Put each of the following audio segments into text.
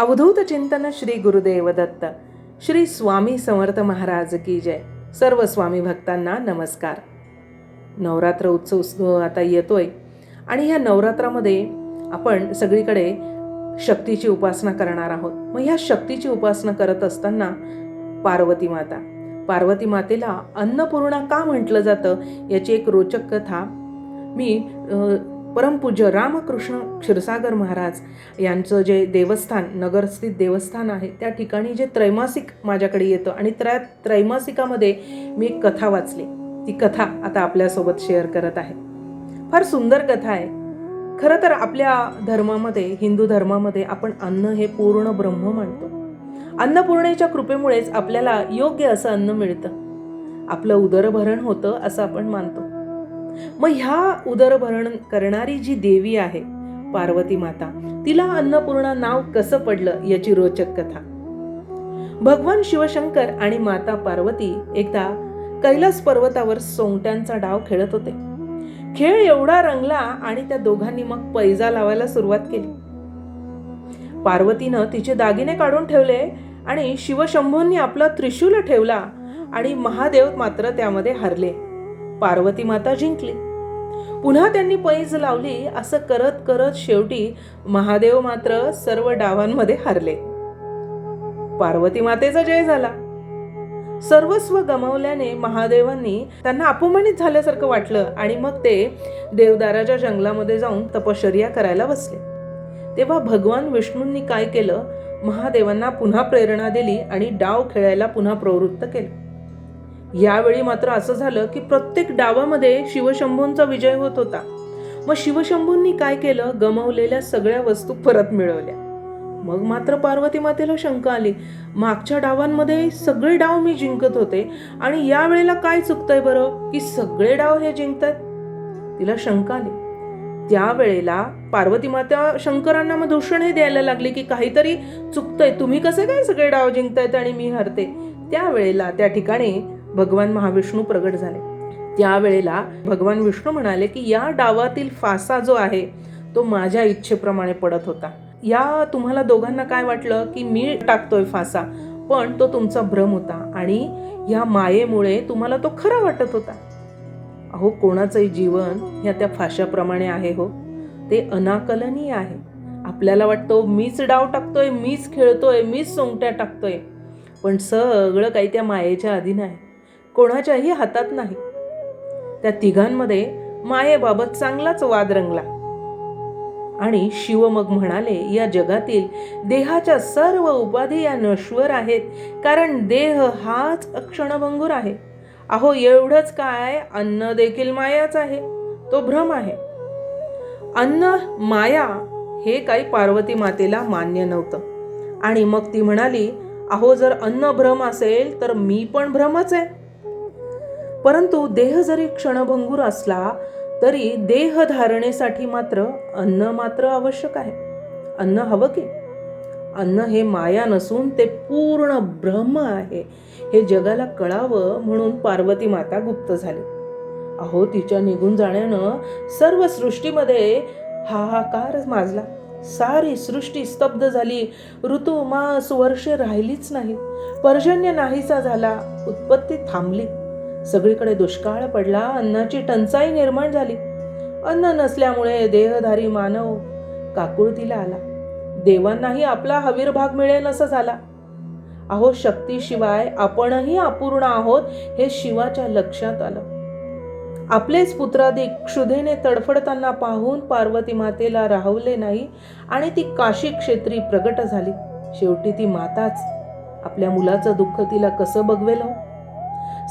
अवधूत चिंतन श्री गुरुदेव दत्त श्री स्वामी समर्थ महाराज की जय. सर्व स्वामी भक्तांना नमस्कार. नवरात्र उत्सव उत्सव आता येतोय. आणि ह्या नवरात्रामध्ये आपण सगळीकडे शक्तीची उपासना करणार आहोत. मग ह्या शक्तीची उपासना करत असताना पार्वती माता. पार्वती मातेला अन्नपूर्णा का म्हटलं जातं? याची एक रोचक कथा मी परमपूज्य रामकृष्ण क्षीरसागर महाराज यांचं जे देवस्थान नगरस्थित देवस्थान आहे त्या ठिकाणी जे त्रैमासिक माझ्याकडे येतं आणि त्या त्रैमासिकामध्ये मी एक कथा वाचली. ती कथा आता आपल्यासोबत शेअर करत आहे. फार सुंदर कथा आहे. खरं तर आपल्या धर्मामध्ये हिंदू धर्मामध्ये आपण अन्न हे पूर्ण ब्रह्म मानतो. अन्नपूर्णेच्या कृपेमुळेच आपल्याला योग्य असं अन्न मिळतं. आपलं उदरभरण होतं असं आपण मानतो. मग ह्या उदरभरण करणारी जी देवी आहे पार्वती माता तिला अन्नपूर्णा नाव कसं पडलं याची रोचक कथा. भगवान शिवशंकर आणि माता पार्वती एकदा कैलास पर्वतावर सोंगट्यांचा डाव खेळत होते. खेळ एवढा रंगला आणि त्या दोघांनी मग पैजा लावायला सुरुवात केली. पार्वतीनं तिचे दागिने काढून ठेवले आणि शिवशंभूंनी आपला त्रिशूल ठेवला आणि महादेव मात्र त्यामध्ये हरले. पार्वती माता जिंकली. पुन्हा त्यांनी पैज लावली असं करत करत शेवटी महादेव मात्र सर्व डावांमध्ये हरले. पार्वती मातेचा जय झाला. सर्वस्व गमावल्याने महादेवांनी त्यांना अपमानित झाल्यासारखं वाटलं आणि मग ते देवदाराच्या जंगलामध्ये जाऊन तपश्चर्या करायला बसले. तेव्हा भगवान विष्णूंनी काय केलं? महादेवांना पुन्हा प्रेरणा दिली आणि डाव खेळायला पुन्हा प्रवृत्त केलं. यावेळी मात्र असं झालं की प्रत्येक डावामध्ये शिवशंभूंचा विजय होत होता. मग शिवशंभूंनी काय केलं? गमावलेल्या सगळ्या वस्तू परत मिळवल्या. मग मात्र पार्वती मातेला शंका आली. मागच्या डावांमध्ये सगळे डाव मी जिंकत होते आणि या वेळेला काय चुकतंय बरं? की सगळे डाव हे जिंकतात तिला शंका आली. त्यावेळेला पार्वती माता शंकरांना मग दूषण हे द्यायला लागली की काहीतरी चुकतंय. तुम्ही कसे काय सगळे डाव जिंकतायत आणि मी हरते? त्यावेळेला त्या ठिकाणी भगवान महाविष्णू प्रगट झाले. त्यावेळेला भगवान विष्णू म्हणाले की या डावातील फासा जो आहे तो माझ्या इच्छेप्रमाणे पडत होता. या तुम्हाला दोघांना काय वाटलं की मी टाकतोय फासा पण तो तुमचा भ्रम होता आणि या मायेमुळे तुम्हाला तो खरा वाटत होता. अहो कोणाचंही जीवन ह्या त्या फाशाप्रमाणे आहे हो. ते अनाकलनीय आहे. आपल्याला वाटतो मीच डाव टाकतोय मीच खेळतोय मीच सोंगट्या टाकतोय. पण सगळं काही त्या मायेच्या अधीन आहे कोणाच्याही हातात नाही. त्या तिघांमध्ये मायेबाबत चांगलाच वाद रंगला. आणि शिव मग म्हणाले या जगातील देहाच्या सर्व उपाधी या नश्वर आहेत कारण देह हाच अक्षणभंगूर आहे. अहो एवढंच काय? अन्न देखील मायाच आहे. तो भ्रम आहे. अन्न माया हे काही पार्वती मातेला मान्य नव्हतं. आणि मग ती म्हणाली अहो जर अन्न भ्रम असेल तर मी पण भ्रमच आहे. परंतु देह जरी क्षणभंगूर असला तरी देह धारणेसाठी मात्र अन्न मात्र आवश्यक आहे. अन्न हवं की? अन्न हे माया नसून ते पूर्ण ब्रह्म आहे. हे जगाला कळावं म्हणून पार्वती माता गुप्त झाली. अहो तिच्या निघून जाण्यानं सर्व सृष्टीमध्ये हाहाकार माजला. सारी सृष्टी स्तब्ध झाली. ऋतू मास वर्षे राहिलीच नाही पर्जन्य नाहीसा झाला. उत्पत्ती थांबली. सगळीकडे दुष्काळ पडला अन्नाची टंचाई निर्माण झाली. अन्न नसल्यामुळे देहधारी मानव काकुळतीला आला. देवांनाही आपला हवीरभाग मिळेल असं झाला. अहो शक्तीशिवाय आपणही अपूर्ण आहोत हे शिवाच्या लक्षात आलं. आपलेच पुत्राधिक क्षुधेने तडफडताना पाहून पार्वती मातेला राहवले नाही आणि ती काशी क्षेत्री प्रगट झाली. शेवटी ती माताच आपल्या मुलाचं दुःख तिला कसं बघवेल हो?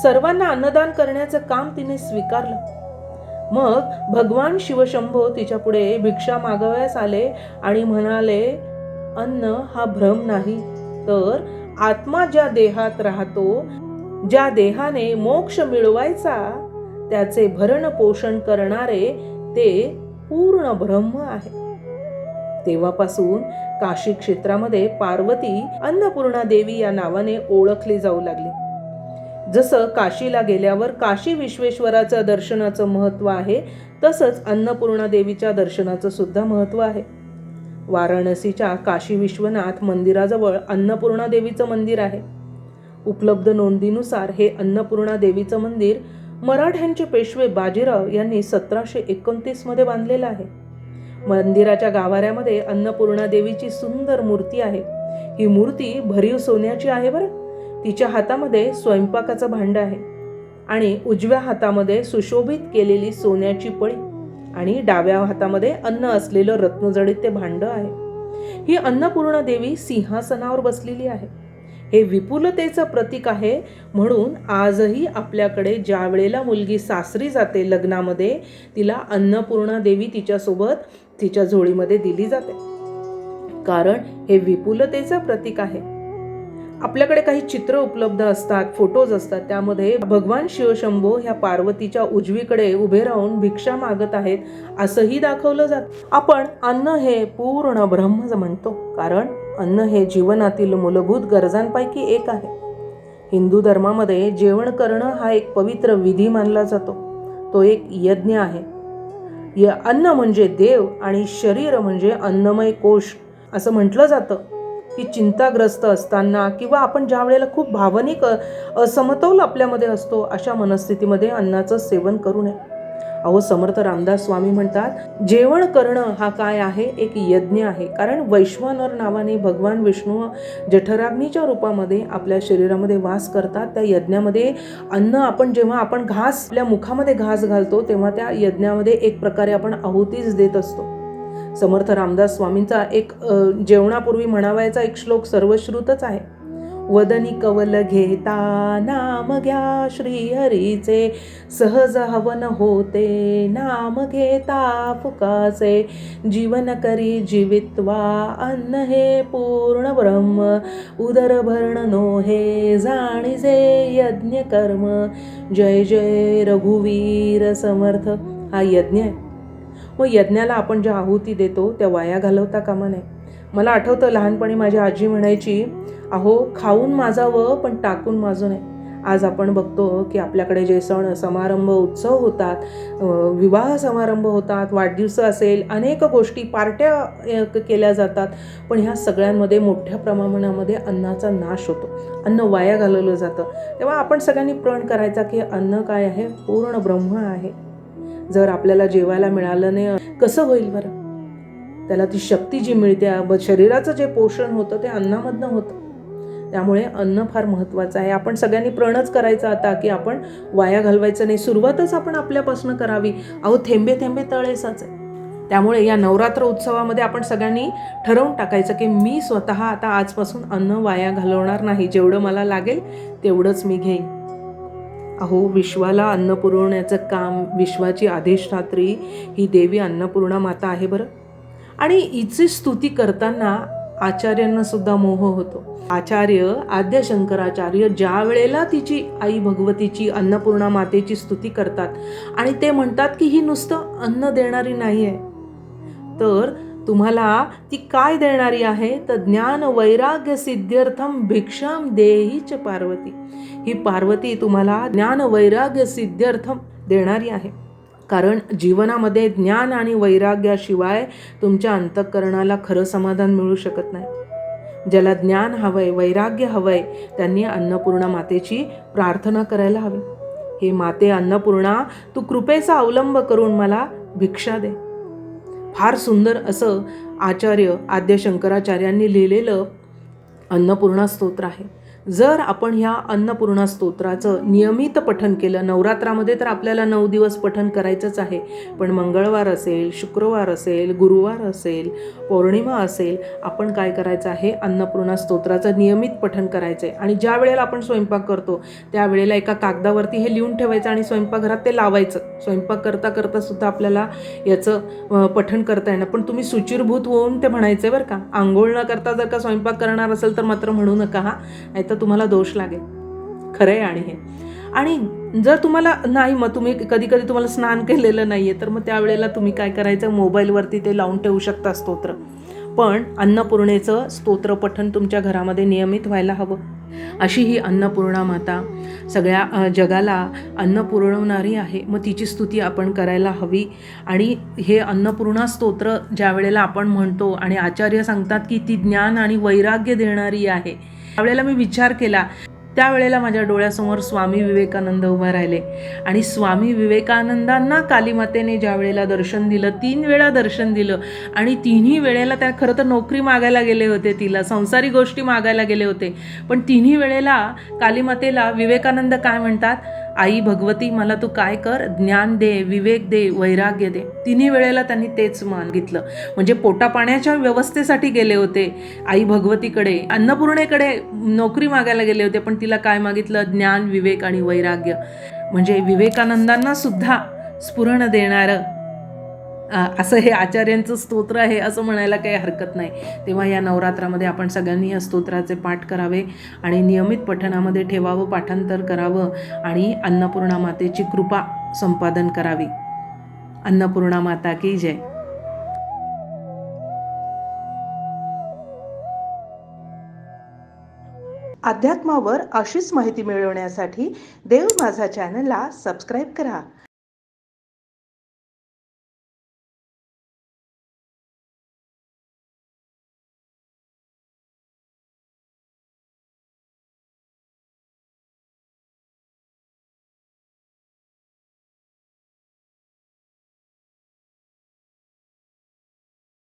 सर्वांना अन्नदान करण्याचं काम तिने स्वीकारलं. मग भगवान शिवशंभो तिच्या पुढे भिक्षा मागवयास आले आणि म्हणाले अन्न हा भ्रम नाही तर आत्मा ज्या देहात राहतो ज्या देहाने मोक्ष मिळवायचा त्याचे भरण पोषण करणारे ते पूर्ण ब्रह्म आहे. तेव्हापासून काशी क्षेत्रामध्ये पार्वती अन्नपूर्णा देवी या नावाने ओळखली जाऊ लागली. जसं काशीला गेल्यावर काशी विश्वेश्वराचं दर्शनाचं महत्त्व आहे तसंच अन्नपूर्णा देवीच्या दर्शनाचं सुद्धा महत्त्व आहे. वाराणसीच्या काशी विश्वनाथ मंदिराजवळ अन्नपूर्णा देवीचं मंदिर आहे. उपलब्ध नोंदीनुसार हे अन्नपूर्णा देवीचं मंदिर मराठ्यांचे पेशवे बाजीराव यांनी सतराशे एकोणतीसमध्ये बांधलेलं आहे. मंदिराच्या गाभाऱ्यामध्ये अन्नपूर्णा देवीची सुंदर मूर्ती आहे. ही मूर्ती भरीव सोन्याची आहे बरं. तिच्या हातामध्ये स्वयंपाकाचं भांड आहे आणि उजव्या हातामध्ये सुशोभित केलेली सोन्याची पळी आणि डाव्या हातामध्ये अन्न असलेलं रत्नजडित ते भांड आहे. ही अन्नपूर्णा देवी सिंहासनावर बसलेली आहे. हे विपुलतेचं प्रतीक आहे म्हणून आजही आपल्याकडे ज्या वेळेला मुलगी सासरी जाते लग्नामध्ये तिला अन्नपूर्णा देवी तिच्यासोबत तिच्या झोळीमध्ये दिली जाते. कारण हे विपुलतेचं प्रतीक आहे. आपल्याकडे काही चित्र उपलब्ध असतात फोटोज असतात त्यामध्ये भगवान शिवशंभो ह्या पार्वतीच्या उजवीकडे उभे राहून भिक्षा मागत आहेत असंही दाखवलं जात. आपण अन्न हे पूर्ण ब्रह्म म्हणतो कारण अन्न हे जीवनातील मूलभूत गरजांपैकी एक आहे. हिंदू धर्मामध्ये जेवण करणं हा एक पवित्र विधी मानला जातो. तो एक यज्ञ आहे. य अन्न म्हणजे देव आणि शरीर म्हणजे अन्नमय कोश असं म्हटलं जातं. की चिंताग्रस्त असताना किंवा आपण ज्या वेळेला खूप भावनिक असमतोल आपल्यामध्ये असतो अशा मनस्थितीमध्ये अन्नाचं सेवन करू नये. अहो समर्थ रामदास स्वामी म्हणतात जेवण करणं हा काय आहे? एक यज्ञ आहे. कारण वैश्वानर नावाने भगवान विष्णू जठराग्नीच्या रूपामध्ये आपल्या शरीरामध्ये वास करतात. त्या यज्ञामध्ये अन्न आपण जेव्हा आपण घास आपल्या मुखामध्ये घास घालतो तेव्हा त्या यज्ञामध्ये एक प्रकारे आपण आहुतीच देत असतो. समर्थ रामदास स्वामींचा एक जेवणापूर्वी म्हणावायचा एक श्लोक सर्वश्रुतच आहे. वदनी कवल घेता नाम घ्या श्रीहरीचे सहज हवन होते नाम घेता फुकाचे. जीवन करी जीवित्वा अन्न हे पूर्ण ब्रह्म उदर भरण नो हे जाणीजे यज्ञ कर्म जय जय रघुवीर समर्थ हा यज्ञ आहे. मग यज्ञाला आपण ज्या आहुती देतो त्या वाया घालवता कामा नये. मला आठवतं लहानपणी माझी आजी म्हणायची अहो खाऊन माजावं पण टाकून माजू नये. आज आपण बघतो की आपल्याकडे जे सण समारंभ उत्सव होतात विवाह समारंभ होतात वाढदिवस असेल अनेक गोष्टी पार्ट्या क- केल्या जातात पण ह्या सगळ्यांमध्ये मोठ्या प्रमाणामध्ये अन्नाचा नाश होतो. अन्न वाया घालवलं जातं. तेव्हा आपण सगळ्यांनी प्रण करायचा की अन्न काय आहे? पूर्ण ब्रह्म आहे. जर आपल्याला जेवायला मिळालं नाही कसं होईल बरं? त्याला ती शक्ती जी मिळते ब- शरीराचं जे पोषण होतं ते अन्नामधनं होतं. त्यामुळे अन्न फार महत्त्वाचं आहे. आपण सगळ्यांनी प्रणच करायचं आता की आपण वाया घालवायचं नाही. सुरुवातच आपण आपल्यापासून करावी. अहो थेंबे थेंबे तळेसाच आहे त्यामुळे या नवरात्र उत्सवामध्ये आपण सगळ्यांनी ठरवून टाकायचं की मी स्वतः आता आजपासून अन्न वाया घालवणार नाही. जेवढं मला लागेल तेवढंच मी घेईन. अहो विश्वाला अन्न पुरवण्याचं काम विश्वाची अधिष्ठात्री ही देवी अन्नपूर्णा माता आहे बरं. आणि हिची स्तुती करताना आचार्यांना सुद्धा मोह होतो. आचार्य आद्य शंकराचार्य ज्या वेळेला तिची आई भगवतीची अन्नपूर्णा मातेची स्तुती करतात आणि ते म्हणतात की ही नुसतं अन्न देणारी नाही आहे तर तुम्हाला ती काय देणारी आहे? तर ज्ञान वैराग्य सिद्ध्यर्थम भिक्षाम देहीच पार्वती. ही पार्वती तुम्हाला ज्ञान वैराग्य सिद्ध्यर्थम देणारी आहे. कारण जीवनामध्ये ज्ञान आणि वैराग्याशिवाय तुमच्या अंतःकरणाला खरं समाधान मिळू शकत नाही. ज्याला ज्ञान हवंय वैराग्य हवंय त्यांनी अन्नपूर्णा मातेची प्रार्थना करायला हवी. हे माते अन्नपूर्णा तू कृपेचा अवलंब करून मला भिक्षा दे. फार सुंदर असं आचार्य आद्य शंकराचार्यांनी लिहिलेलं अन्नपूर्णा स्तोत्र आहे. जर आपण ह्या अन्नपूर्णा स्तोत्राचं नियमित पठन केलं नवरात्रामध्ये तर आपल्याला नऊ दिवस पठन करायचंच आहे. पण मंगळवार असेल शुक्रवार असेल गुरुवार असेल पौर्णिमा असेल आपण काय करायचं आहे? अन्नपूर्णा स्तोत्राचं नियमित पठन करायचं आहे आणि ज्या वेळेला आपण स्वयंपाक करतो त्यावेळेला एका कागदावरती हे लिहून ठेवायचं आणि स्वयंपाकघरात ते लावायचं. स्वयंपाक करता करता सुद्धा आपल्याला याचं पठन पठण करता येणार. पण तुम्ही सुचिरभूत होऊन ते म्हणायचं बरं का. आंघोळ न करता जर का स्वयंपाक करणार असेल तर मात्र म्हणू नका हा. नाही तर तुम्हाला दोष लागेल. खरं आहे आणि हे. आणि जर तुम्हाला नाही मग तुम्ही कधी कधी तुम्हाला स्नान केलेलं नाही आहे तर मग त्यावेळेला तुम्ही काय करायचं? मोबाईलवरती ते लावून ठेवू शकता स्तोत्र. पण अन्नपूर्णेचं स्तोत्र पठण तुमच्या घरामध्ये नियमित व्हायला हवं. अशी ही अन्नपूर्णा माता सगळ्या जगाला अन्न पुरवणारी आहे. मग तिची स्तुती आपण करायला हवी. आणि हे अन्नपूर्णा स्तोत्र ज्या वेळेला आपण म्हणतो आणि आचार्य सांगतात की ती ज्ञान आणि वैराग्य देणारी आहे. त्यावेळेला मी विचार केला त्यावेळेला माझ्या डोळ्यासमोर स्वामी विवेकानंद उभे राहिले. आणि स्वामी विवेकानंदांना कालीमातेने ज्या वेळेला दर्शन दिलं तीन वेळा दर्शन दिलं आणि तिन्ही वेळेला त्या खरं तर नोकरी मागायला गेले होते तिला संसारी गोष्टी मागायला गेले होते. पण तिन्ही वेळेला कालीमातेला विवेकानंद काय म्हणतात? आई भगवती मला तू काय कर? ज्ञान दे विवेक दे वैराग्य दे. तिन्ही वेळेला त्यांनी तेच मागितलं म्हणजे पोटापाण्याच्या व्यवस्थेसाठी गेले होते आई भगवतीकडे. अन्नपूर्णेकडे नोकरी मागायला गेले होते पण तिला काय मागितलं? ज्ञान विवेक आणि वैराग्य. म्हणजे विवेकानंदांना सुद्धा स्फुरण देणारं असं हे आचार्यांचं स्तोत्र आहे असं म्हणायला काही हरकत नाही. तेव्हा या नवरात्रामध्ये आपण सगळ्यांनी या स्तोत्राचे पाठ करावे आणि नियमित पठणामध्ये ठेवावं पाठांतर करावं आणि अन्नपूर्णा मातेची कृपा संपादन करावी. अन्नपूर्णा माता की जय. अध्यात्मावर अशीच माहिती मिळवण्यासाठी देव माझा चॅनलला सबस्क्राईब करा.